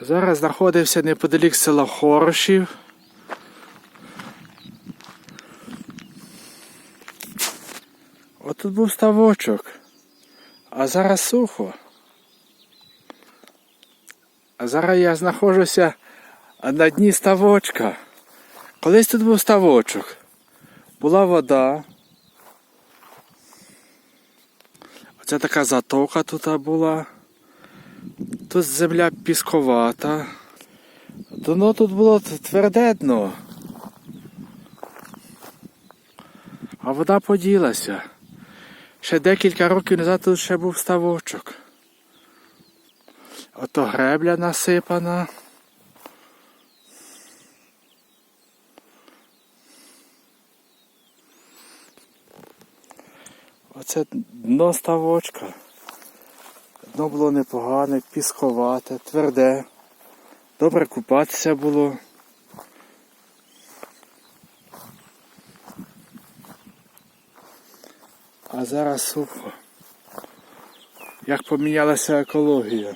Зараз знаходився неподалік села Хорошів. От тут був ставочок, а зараз сухо. А зараз я знаходжуся на дні ставочка. Колись тут був ставочок. Була вода. Оце така затока тут була. Тут земля пісковата. Дно тут було тверде дно. А вода поділася. Ще декілька років назад тут ще був ставочок. Ото гребля насипана. Оце дно ставочка. Дно було непогане, пісковате, тверде. Добре купатися було. А зараз сухо. Як помінялася екологія.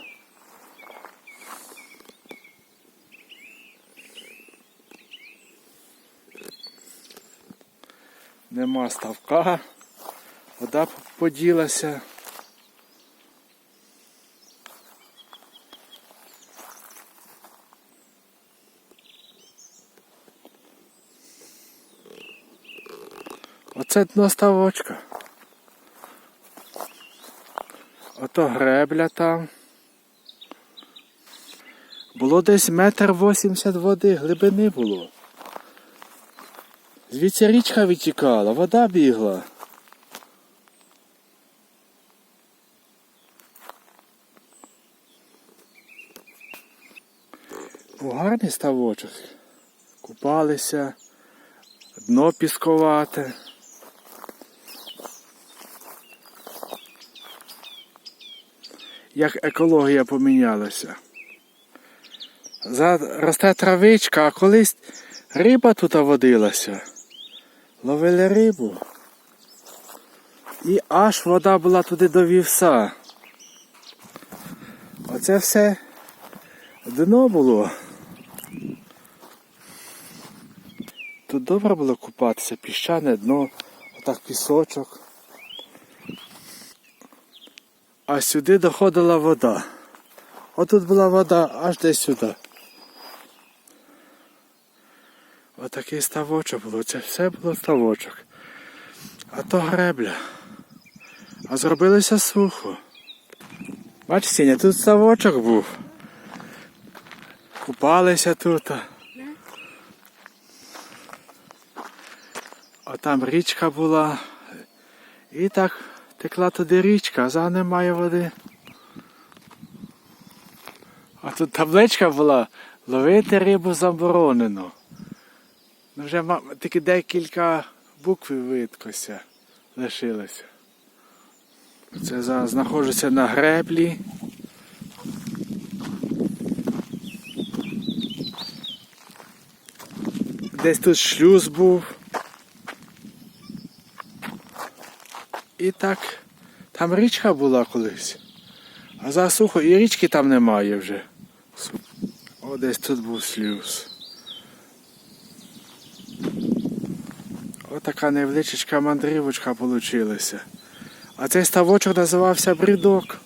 Нема ставка, вода поділася. Оце дно ставочка. Ото гребля там. Було десь метр вісімдесят води, глибини було. Звідси річка відтікала, вода бігла. Був гарний ставочок. Купалися, дно пісковате. Як екологія помінялася. Росте травичка, а колись риба тут водилася. Ловили рибу. І аж вода була туди до вівса. Оце все дно було. Тут добре було купатися, піщане дно, отак пісочок. А сюди доходила вода. Отут була вода аж десь сюди. Отакий ставочок було. Це все було ставочок. А то гребля. А зробилося сухо. Бач, Сіня, тут ставочок був. Купалися тут. А там річка була. І так текла туди річка, а за немає води. А тут табличка була ловити рибу заборонено. Ну вже тільки декілька букв видкося лишилося. Це зараз знаходжуся на греблі. Десь тут шлюз був. І так, там річка була колись. А засухо сухо і річки там немає вже. О, десь тут був шлюз. Отака невеличка мандрівочка вийшла. А цей ставочок називався Брідок.